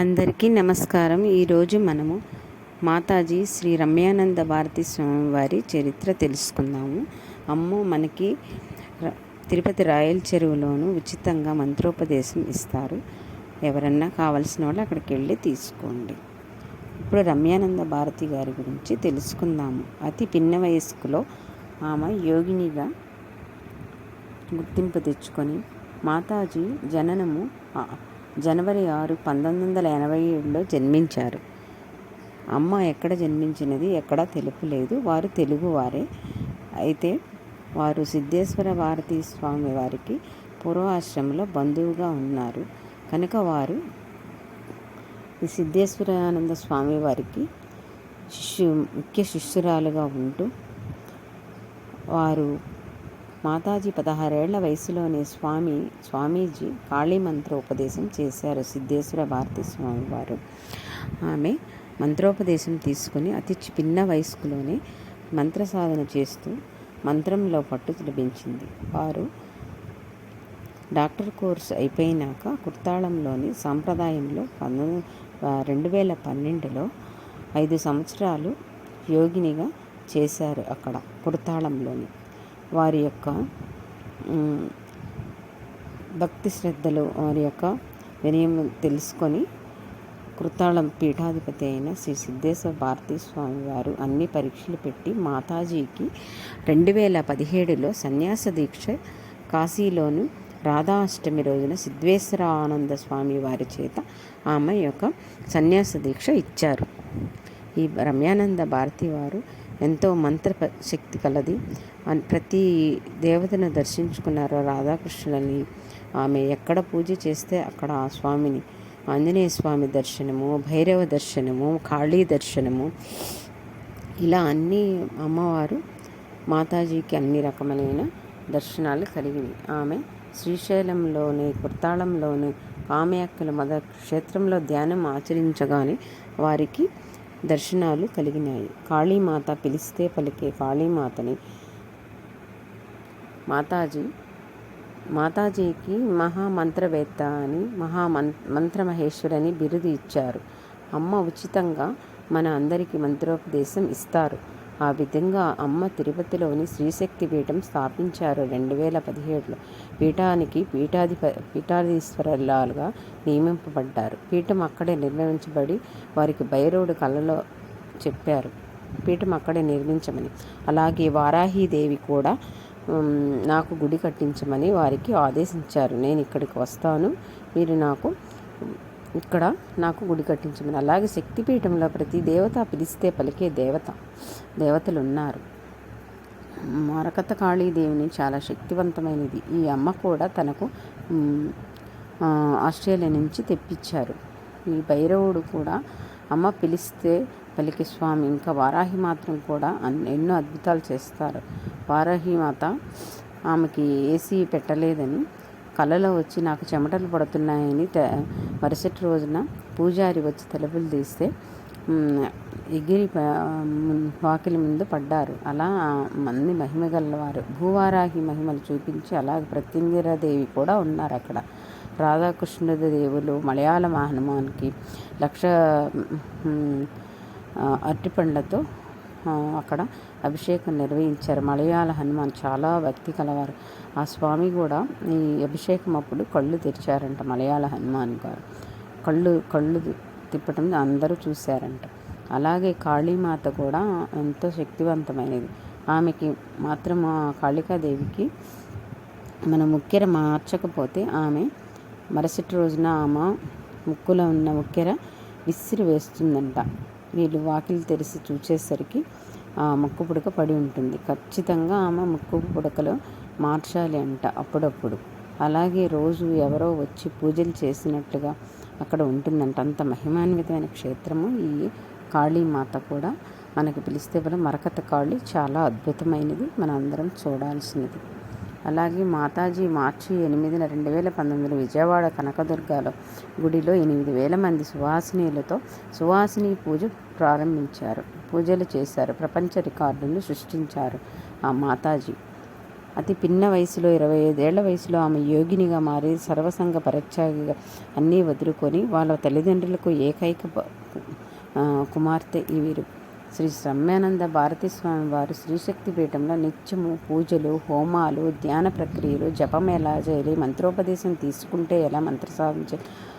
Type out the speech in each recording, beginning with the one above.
అందరికీ నమస్కారం. ఈరోజు మనము మాతాజీ శ్రీ రమ్యానంద భారతి స్వామి వారి చరిత్ర తెలుసుకుందాము. అమ్మో మనకి తిరుపతి రాయల్ చెరువులోను ఉచితంగా మంత్రోపదేశం ఇస్తారు. ఎవరన్నా కావలసిన వాళ్ళు అక్కడికి వెళ్ళి తీసుకోండి. ఇప్పుడు రమ్యానంద భారతి గారి గురించి తెలుసుకుందాము. అతి పిన్న వయస్కులో ఆమె యోగినిగా గుర్తింపు తెచ్చుకొని మాతాజీ జననము జనవరి ఆరు పంతొమ్మిది వందల ఎనభై ఏడులో జన్మించారు. అమ్మ ఎక్కడ జన్మించినది ఎక్కడ తెలుపులేదు వారు తెలుగువారే అయితే వారు సిద్ధేశ్వర భారతీ స్వామి వారికి పూర్వాశ్రమంలో బంధువుగా ఉన్నారు. కనుక వారు ఈ సిద్ధేశ్వరానంద స్వామి వారికి శిష్యు ముఖ్య శిష్యురాలుగా ఉంటూ వారు మాతాజీ పదహారేళ్ళ వయసులోనే స్వామి స్వామీజీ కాళీ మంత్రోపదేశం చేశారు. సిద్ధేశ్వర భారతి స్వామి వారు. ఆమె మంత్రోపదేశం తీసుకుని అతి చిన్న పిన్న వయస్కులోనే మంత్ర సాధన చేస్తూ మంత్రంలో పట్టు లభించింది. వారు డాక్టర్ కోర్స్ అయిపోయినాక కుర్తాళంలోని సాంప్రదాయంలో పంతొమ్మిది రెండు వేల పన్నెండులో ఐదు సంవత్సరాలు యోగినిగా చేశారు అక్కడ కుర్తాళంలోని. వారి యొక్క భక్తి శ్రద్ధలు వారి యొక్క వినయం తెలుసుకొని కృతాళం పీఠాధిపతి అయిన శ్రీ సిద్ధేశ్వర భారతీ స్వామి వారు అన్ని పరీక్షలు పెట్టి మాతాజీకి రెండు వేల పదిహేడులో సన్యాస దీక్ష కాశీలోను రాధా అష్టమి రోజున సిద్ధేశ్వరానంద స్వామి వారి చేత ఆమె యొక్క సన్యాస దీక్ష ఇచ్చారు. ఈ రమ్యానంద భారతి వారు ఎంతో మంత్ర శక్తి కలది ప్రతి దేవతను దర్శించుకున్నారు రాధాకృష్ణులని. ఆమె ఎక్కడ పూజ చేస్తే అక్కడ ఆ స్వామిని ఆంజనేయ స్వామి దర్శనము భైరవ దర్శనము కాళీ దర్శనము. ఇలా అన్ని అమ్మవారు మాతాజీకి అన్ని రకమైన దర్శనాలు కలిగినాయి ఆమె శ్రీశైలంలోని కుర్తాళంలోని కామయాక్కల మద క్షేత్రంలో ధ్యానం ఆచరించగానే వారికి దర్శనాలు కలిగినాయి. కాళీమాత పిలిస్తే పలికే కాళీమాతని మాతాజీ మాతాజీకి మహామంత్రవేత్త అని మహామం మంత్రమహేశ్వరని బిరుదు ఇచ్చారు. అమ్మ ఉచితంగా మన అందరికీ మంత్రోపదేశం ఇస్తారు. ఆ విధంగా అమ్మ తిరుపతిలోని శ్రీశక్తి పీఠం స్థాపించారు రెండు వేల పదిహేడులో. పీఠానికి పీఠాధిప పీఠాధీశ్వరులుగా నియమింపబడ్డారు. పీఠం అక్కడే నిర్మించబడి వారికి భైరవుడు కళలో చెప్పారు. పీఠం అక్కడే నిర్మించమని. అలాగే వారాహీదేవి కూడా నాకు గుడి కట్టించమని వారికి ఆదేశించారు. నేను ఇక్కడికి వస్తాను. మీరు నాకు ఇక్కడ నాకు గుడి కట్టించమని. అలాగే శక్తిపీఠంలో ప్రతి దేవత పిలిస్తే పలికే దేవత దేవతలు ఉన్నారు మరకత కాళీదేవిని చాలా శక్తివంతమైనది. ఈ అమ్మ కూడా తనకు ఆస్ట్రేలియా నుంచి తెప్పించారు. ఈ భైరవుడు కూడా అమ్మ పిలిస్తే పలికి స్వామి ఇంకా వారాహి మాత్రం కూడా ఎన్నో అద్భుతాలు చేస్తారు. వారాహి మాత ఆమెకి ఏసీ పెట్టలేదని కలలో వచ్చి నాకు చెమటలు పడుతున్నాయని త- మరుసటి రోజున పూజారి వచ్చి తలుపులు తీస్తే ఎగిరి వాకిలి ముందు పడ్డారు. అలా మంది మహిమ గలవారు భూవారాహి మహిమలు చూపించి అలాగే ప్రత్యంగిరాదేవి కూడా ఉన్నారు అక్కడ. రాధాకృష్ణుడ దేవులు మలయాళ హనుమాన్కి లక్ష అరటిపండ్లతో అక్కడ అభిషేకం నిర్వహించారు. మలయాళ హనుమాన్ చాలా భక్తి కలవారు. ఆ స్వామి కూడా ఈ అభిషేకం అప్పుడు కళ్ళు తెరిచారంట మలయాళ హనుమాన్ గారు. కళ్ళు కళ్ళు తిప్పటం అందరూ చూశారంట. అలాగే కాళీమాత కూడా ఎంతో శక్తివంతమైనది. ఆమెకి మాత్రం ఆ కాళికాదేవికి మన ముక్కెర మార్చకపోతే ఆమె మరుసటి రోజున ఆమె ముక్కులో ఉన్న ముక్కెర విసిరి వేస్తుందంట. వీళ్ళు వాకిలి తెరిచి చూసేసరికి ఆ ముక్కు పుడక పడి ఉంటుంది. ఖచ్చితంగా ఆమె ముక్కు పుడకలో మార్చాలి అంట అప్పుడప్పుడు. అలాగే రోజు ఎవరో వచ్చి పూజలు చేసినట్లుగా అక్కడ ఉంటుందంట. అంత మహిమాన్వితమైన క్షేత్రము. ఈ కాళీమాత కూడా మనకు పిలిస్తే వల్ల మరకత కాళీ చాలా అద్భుతమైనది. మన అందరం చూడాల్సినది. అలాగే మాతాజీ మార్చి ఎనిమిదిన రెండు వేల పంతొమ్మిదిలో విజయవాడ కనకదుర్గలో గుడిలో ఎనిమిది వేల మంది సువాసినీలతో సువాసిని పూజ ప్రారంభించారు. పూజలు చేశారు. ప్రపంచ రికార్డును సృష్టించారు ఆ మాతాజీ. అతి పిన్న వయసులో ఇరవై ఐదేళ్ళ వయసులో ఆమె యోగినిగా మారి సర్వసంగ పరిత్యాగిగా అన్నీ వదులుకొని వాళ్ళ తల్లిదండ్రులకు ఏకైక కుమార్తె ఈ వీరు. శ్రీ సమ్యానంద భారతీ స్వామి వారు శ్రీశక్తి పీఠంలో నిత్యము పూజలు హోమాలు ధ్యాన ప్రక్రియలు జపం ఎలా చేయాలి మంత్రోపదేశం తీసుకుంటే ఎలా మంత్ర సాధించాలి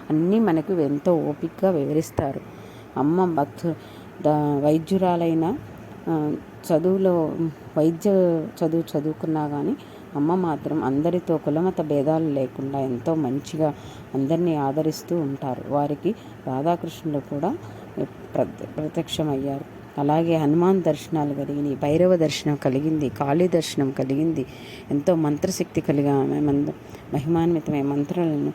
అన్నీ మనకు ఎంతో ఓపికగా వివరిస్తారు. అమ్మ భక్తు వైద్యురాలైన చదువులో వైద్య చదువు చదువుకున్నా కానీ అమ్మ మాత్రం అందరితో కులమత భేదాలు లేకుండా ఎంతో మంచిగా అందరినీ ఆదరిస్తూ ఉంటారు. వారికి రాధాకృష్ణులు కూడా ప్ర- ప్రత్యక్షమయ్యారు. అలాగే హనుమాన్ దర్శనాలు కలిగినాయి భైరవ దర్శనం కలిగింది కాళీ దర్శనం కలిగింది ఎంతో మంత్రశక్తి కలిగి ఆమె మంద మహిమాన్వితమైన మంత్రాలను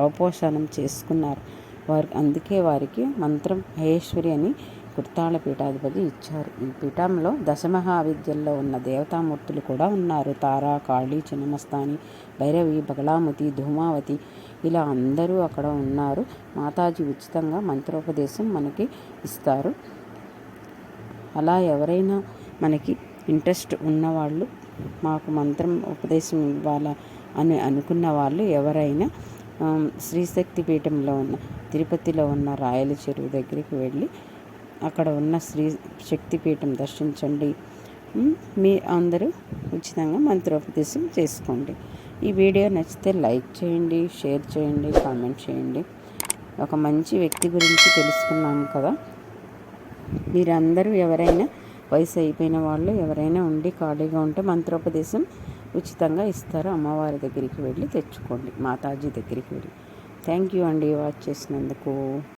అవపోషణం చేసుకున్నారు. వారు అందుకే వారికి మంత్రం మహేశ్వరి అని కుర్తాళ పీఠాధిపతి ఇచ్చారు. ఈ పీఠంలో దశమహావిద్యల్లో ఉన్న దేవతామూర్తులు కూడా ఉన్నారు. తారా కాళీ చిన్నమస్తాని భైరవి బగలాముతి ధూమావతి ఇలా అందరూ అక్కడ ఉన్నారు. మాతాజీ ఉచితంగా మంత్రోపదేశం మనకి ఇస్తారు. అలా ఎవరైనా మనకి ఇంట్రెస్ట్ ఉన్నవాళ్ళు మాకు మంత్రం ఉపదేశం ఇవ్వాలా అని అనుకున్న వాళ్ళు ఎవరైనా శ్రీశక్తి పీఠంలో ఉన్న తిరుపతిలో ఉన్న రాయల చెరువు దగ్గరికి వెళ్ళి అక్కడ ఉన్న శ్రీ శక్తిపీఠం దర్శించండి. మీ అందరూ ఉచితంగా మంత్రోపదేశం చేసుకోండి. ఈ వీడియో నచ్చితే లైక్ చేయండి షేర్ చేయండి కామెంట్ చేయండి. ఒక మంచి వ్యక్తి గురించి తెలుసుకున్నాం కదా. మీరందరూ ఎవరైనా వయసు అయిపోయిన వాళ్ళు ఎవరైనా ఉండి ఖాళీగా ఉంటే మంత్రోపదేశం ఉచితంగా ఇస్తారు. అమ్మవారి దగ్గరికి వెళ్ళి తెచ్చుకోండి మాతాజీ దగ్గరికి వెళ్ళి. థ్యాంక్ యూ అండి వాచ్ చేసినందుకు.